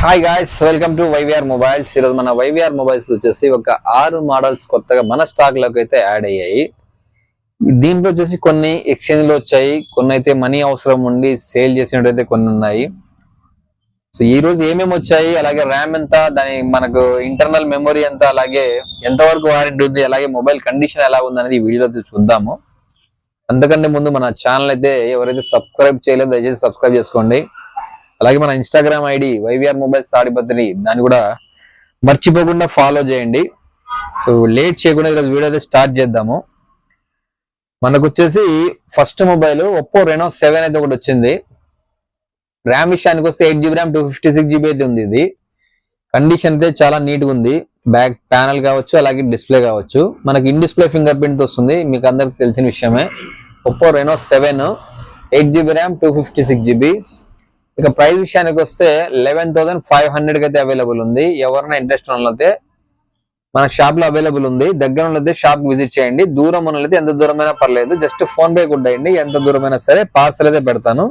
Hi guys welcome to YVR mobiles ఈరోజు మన YVR mobiles వచ్చేసి ఒక ఆరు మోడల్స్ కొత్తగా మన స్టాక్లోకి అయితే యాడ్ అయ్యాయి. దీంట్లో వచ్చేసి కొన్ని ఎక్స్చేంజ్లో వచ్చాయి. కొన్ని అయితే మనీ అవసరం ఉండి సేల్ చేసినట్టయితే కొన్ని ఉన్నాయి. సో ఈ రోజు ఏమేమి వచ్చాయి? అలాగే ర్యామ్ ఎంత? దాని మనకు ఇంటర్నల్ మెమొరీ ఎంత? అలాగే ఎంతవరకు వారంటీ ఉంది? అలాగే మొబైల్ కండిషన్ ఎలా ఉంది అనేది ఈ వీడియోలో చూద్దాము. అంతకంటే ముందు మన ఛానల్ అయితే ఎవరైతే సబ్స్క్రైబ్ చేయలేదో దయచేసి సబ్స్క్రైబ్ చేసుకోండి. అలాగే మన Instagram ID YVR mobiles Tadipatri దాన్ని కూడా మర్చిపోకుండా ఫాలో చేయండి. సో లేట్ చేయకుండా ఈరోజు వీడియో అయితే స్టార్ట్ చేద్దాము. మనకు వచ్చేసి first mobile Oppo Reno seven అయితే ఒకటి వచ్చింది. ర్యామ్ విషయానికి వస్తే eight GB RAM two fifty six GB అయితే ఉంది ఇది. కండిషన్ అయితే చాలా నీట్గా ఉంది. బ్యాక్ ప్యానల్ కావచ్చు అలాగే డిస్ప్లే కావచ్చు. మనకి ఇన్ డిస్ప్లే ఫింగర్ ప్రింట్ వస్తుంది. మీకు అందరికి తెలిసిన విషయమే. Oppo Reno seven eight GB RAM two fifty six GB ఇక ప్రైస్ విషయానికి వస్తే లెవెన్ థౌసండ్ ఫైవ్ హండ్రెడ్ అయితే అవైలబుల్ ఉంది. ఎవరైనా ఇంట్రెస్ట్ ఉన్నట్లయితే మన షాప్లో అవైలబుల్ ఉంది. దగ్గర అయితే షాప్ విజిట్ చేయండి. దూరం ఉన్నైతే ఎంత దూరమైనా పర్లేదు. జస్ట్ ఫోన్ పే కొట్టేయండి. ఎంత దూరమైనా సరే పార్సల్ అయితే పెడతాను.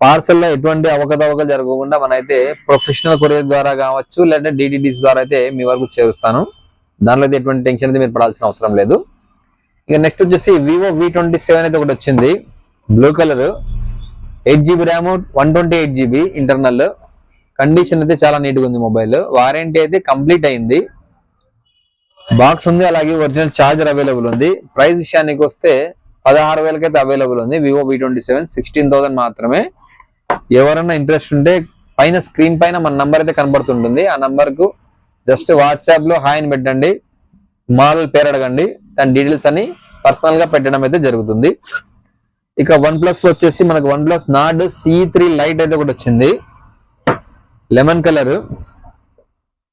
పార్సల్లో ఎటువంటి అవకతవకలు జరగకుండా మనైతే ప్రొఫెషనల్ కొరియర్ ద్వారా కావచ్చు లేదంటే డిటిడిస్ ద్వారా అయితే మీ వరకు చేరుస్తాను. దానిలో అయితే ఎటువంటి టెన్షన్ అయితే మీరు పడాల్సిన అవసరం లేదు. ఇక నెక్స్ట్ వచ్చేసి వివో వి ట్వంటీ సెవెన్ అయితే ఒకటి వచ్చింది. Blue colour eight GB RAM one twenty eight GB internal condition అయితే చాలా నీట్గా ఉంది మొబైల్ వారంటీ అయితే కంప్లీట్ అయింది. బాక్స్ ఉంది అలాగే ఒరిజినల్ ఛార్జర్ అవైలబుల్ ఉంది. ప్రైస్ విషయానికి వస్తే పదహారు వేలకైతే అవైలబుల్ ఉంది. Vivo V twenty seven sixteen thousand మాత్రమే. ఎవరైనా ఇంట్రెస్ట్ ఉంటే పైన స్క్రీన్ పైన మన నంబర్ అయితే కనబడుతుంటుంది. ఆ నంబర్కు జస్ట్ వాట్సాప్లో హాయ్ అని పెట్టండి. మోడల్ పేరు అడగండి. దాని డీటెయిల్స్ అని పర్సనల్గా పెట్టడం అయితే జరుగుతుంది. ఇక వన్ ప్లస్లో వచ్చేసి మనకు OnePlus Nord C three Lite అయితే ఒకటి వచ్చింది. Lemon colour.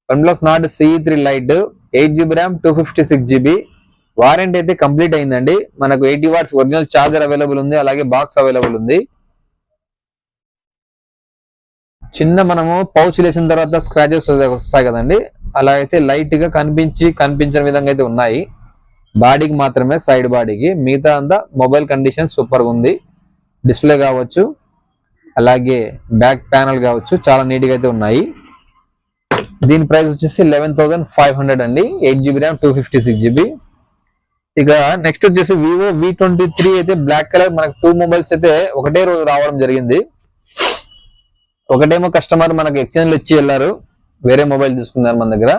OnePlus Nord C three Lite. Eight GB RAM two fifty six GB. Warranty అయితే కంప్లీట్ అయిందండి. మనకు eighty watts original charger available ఉంది. అలాగే బాక్స్ అవైలబుల్ ఉంది. చిన్న మనము పౌచ్ వేసిన తర్వాత స్క్రాచెస్ వస్తాయి కదండి. అలా అయితే లైట్గా కనిపించి కనిపించని విధంగా అయితే ఉన్నాయి. బాడీకి మాత్రమే సైడ్ బాడీకి మిగతా అంతా మొబైల్ కండిషన్ సూపర్గా ఉంది. డిస్ప్లే కావచ్చు అలాగే బ్యాక్ ప్యానల్ కావచ్చు చాలా నీట్గా అయితే ఉన్నాయి. దీని ప్రైస్ వచ్చేసి లెవెన్ థౌసండ్ ఫైవ్ హండ్రెడ్ అండి. Eight GB RAM two fifty six GB ఇక నెక్స్ట్ వచ్చేసి వివో వి ట్వంటీ త్రీ అయితే బ్లాక్ కలర్ మనకు టూ మొబైల్స్ అయితే ఒకటే రోజు రావడం జరిగింది. ఒకటేమో కస్టమర్ మనకు ఎక్స్చేంజ్లు ఇచ్చి వెళ్ళారు. వేరే మొబైల్ తీసుకున్నారు మన దగ్గర.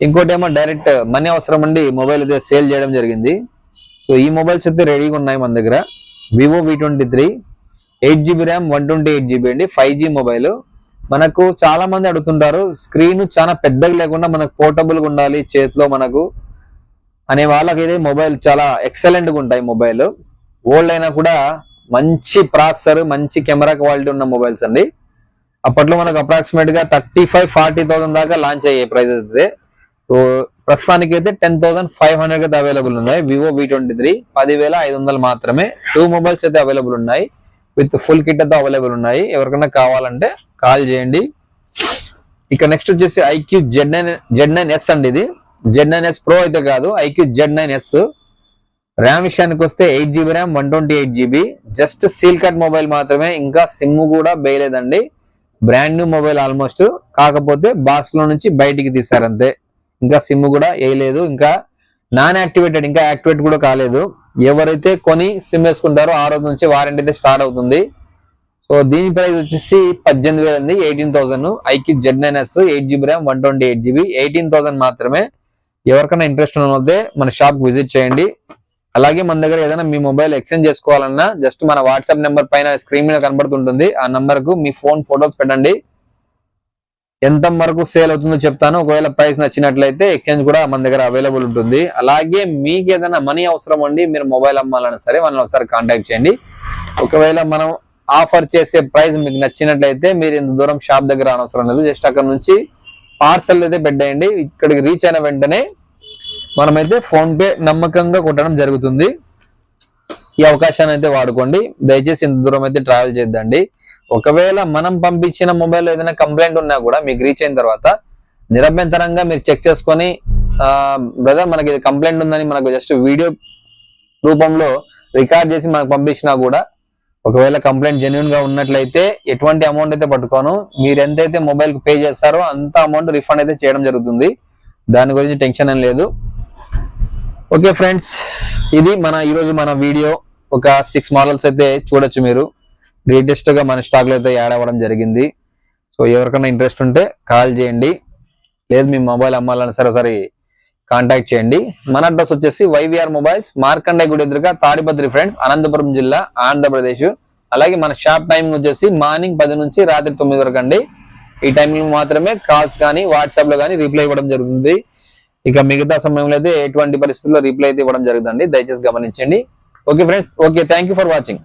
ఇంకోటేమో డైరెక్ట్ మనీ అవసరం అండి మొబైల్ అయితే సేల్ చేయడం జరిగింది. సో ఈ మొబైల్స్ అయితే రెడీగా ఉన్నాయి మన దగ్గర. Vivo V twenty three eight GB RAM one twenty eight GB అండి. ఫైవ్ జీ మొబైల్ మనకు చాలా మంది అడుగుతుంటారు స్క్రీన్ చాలా పెద్దగా లేకుండా మనకు పోర్టబుల్గా ఉండాలి చేతిలో మనకు అనే వాళ్ళకైతే మొబైల్ చాలా ఎక్సలెంట్గా ఉంటాయి మొబైల్ ఓల్డ్ అయినా కూడా మంచి ప్రాసెసర్ మంచి కెమెరా క్వాలిటీ ఉన్న మొబైల్స్ అండి. అప్పట్లో మనకు అప్రాక్సిమేట్గా థర్టీ ఫైవ్ ఫార్టీ థౌసండ్ దాకా లాంచ్ అయ్యే ప్రైజెస్ అయితే. సో ప్రస్తుతానికి అయితే టెన్ థౌసండ్ ఫైవ్ హండ్రెడ్ అయితే అవైలబుల్ ఉన్నాయి. వివో వి ట్వంటీ త్రీ పదివేల ఐదు వందలు మాత్రమే. టూ మొబైల్స్ అయితే అవైలబుల్ ఉన్నాయి. విత్ ఫుల్ కిట్ అయితే అవైలబుల్ ఉన్నాయి. ఎవరికైనా కావాలంటే కాల్ చేయండి. ఇక నెక్స్ట్ వచ్చేసి iQOO Z nine Z nine S అండి ఇది. జెడ్ నైన్ ఎస్ ప్రో అయితే కాదు. IQOO Z nine S RAM విషయానికి వస్తే eight GB RAM one twenty eight GB just seal cut mobile మాత్రమే. ఇంకా సిమ్ కూడా బేయలేదండి బ్రాండ్ న్యూ మొబైల్ ఆల్మోస్ట్ కాకపోతే బాక్స్లో నుంచి బయటికి తీసారంతే ఇంకా సిమ్ కూడా వేయలేదు ఇంకా నాన్ యాక్టివేటెడ్ ఇంకా యాక్టివేట్ కూడా కాలేదు. ఎవరైతే కొని సిమ్ వేసుకుంటారో ఆ రోజు నుంచి వారంటీ అయితే స్టార్ట్ అవుతుంది. సో దీని ప్రైస్ వచ్చేసి పద్దెనిమిది వేలు ఉంది eighteen thousand. IQOO Z nine S eight GB RAM one twenty eight GB eighteen thousand మాత్రమే. ఎవరికైనా ఇంట్రెస్ట్ ఉన్నదే మన షాప్ విజిట్ చేయండి. అలాగే మన దగ్గర ఏదైనా మీ మొబైల్ ఎక్స్చేంజ్ చేసుకోవాలన్నా జస్ట్ మన వాట్సాప్ నెంబర్ పైన స్క్రీన్ మీద కనబడుతుంటుంది. ఆ నెంబర్కు మీ ఫోన్ ఫొటోస్ పెట్టండి. ఎంత వరకు సేల్ అవుతుందో చెప్తాను. ఒకవేళ ప్రైస్ నచ్చినట్లయితే ఎక్స్చేంజ్ కూడా మన దగ్గర అవైలబుల్ ఉంటుంది. అలాగే మీకు ఏదైనా మనీ అవసరం అండి మీరు మొబైల్ అమ్మాలన్నా సరే మనల్ని ఒకసారి కాంటాక్ట్ చేయండి. ఒకవేళ మనం ఆఫర్ చేసే ప్రైస్ మీకు నచ్చినట్లయితే మీరు ఇంత దూరం షాప్ దగ్గర అనవసరం లేదు. జస్ట్ అక్కడ నుంచి పార్సల్ అయితే పెట్టేయండి ఇక్కడికి రీచ్ అయిన వెంటనే మనమైతే ఫోన్పే నమ్మకంగా కొట్టడం జరుగుతుంది. ఈ అవకాశాన్ని అయితే వాడుకోండి. దయచేసి ఇంత దూరం అయితే ట్రావెల్ చేద్దండి ఒకవేళ మనం పంపించిన మొబైల్ ఏదైనా కంప్లైంట్ ఉన్నా కూడా మీకు రీచ్ అయిన తర్వాత నిరభ్యంతరంగా మీరు చెక్ చేసుకొని బ్రదర్ మనకి ఇది కంప్లైంట్ ఉందని మనకు జస్ట్ వీడియో రూపంలో రికార్డ్ చేసి మనకు పంపించినా కూడా ఒకవేళ కంప్లైంట్ జెన్యున్గా ఉన్నట్లయితే ఎటువంటి అమౌంట్ అయితే పట్టుకోను. మీరు ఎంతైతే మొబైల్కు పే చేస్తారో అంత అమౌంట్ రిఫండ్ అయితే చేయడం జరుగుతుంది. దాని గురించి టెన్షన్ ఏం లేదు. ఓకే ఫ్రెండ్స్ ఇది మన ఈరోజు మన వీడియో. ఒక సిక్స్ మోడల్స్ అయితే చూడొచ్చు మీరు. లేటెస్ట్గా మన స్టాక్లో అయితే యాడ్ అవ్వడం జరిగింది. సో ఎవరికైనా ఇంట్రెస్ట్ ఉంటే కాల్ చేయండి. లేదు మీ మొబైల్ అమ్మాలన్నా సరే ఒకసారి కాంటాక్ట్ చేయండి. మన అడ్రస్ వచ్చేసి వైవిఆర్ మొబైల్స్ మార్కండే గుడి ఎదురుగా తాడిపత్రి ఫ్రెండ్స్ అనంతపురం జిల్లా ఆంధ్రప్రదేశ్. అలాగే మన షాప్ టైమింగ్ వచ్చేసి మార్నింగ్ పది నుంచి రాత్రి తొమ్మిది వరకు అండి. ఈ టైంలో మాత్రమే కాల్స్ కానీ వాట్సాప్లో కానీ రిప్లై ఇవ్వడం జరుగుతుంది. ఇక మిగతా సమయంలో అయితే ఎటువంటి పరిస్థితుల్లో రిప్లై అయితే ఇవ్వడం జరుగుతుంది దయచేసి గమనించండి. Okay friends okay thank for watching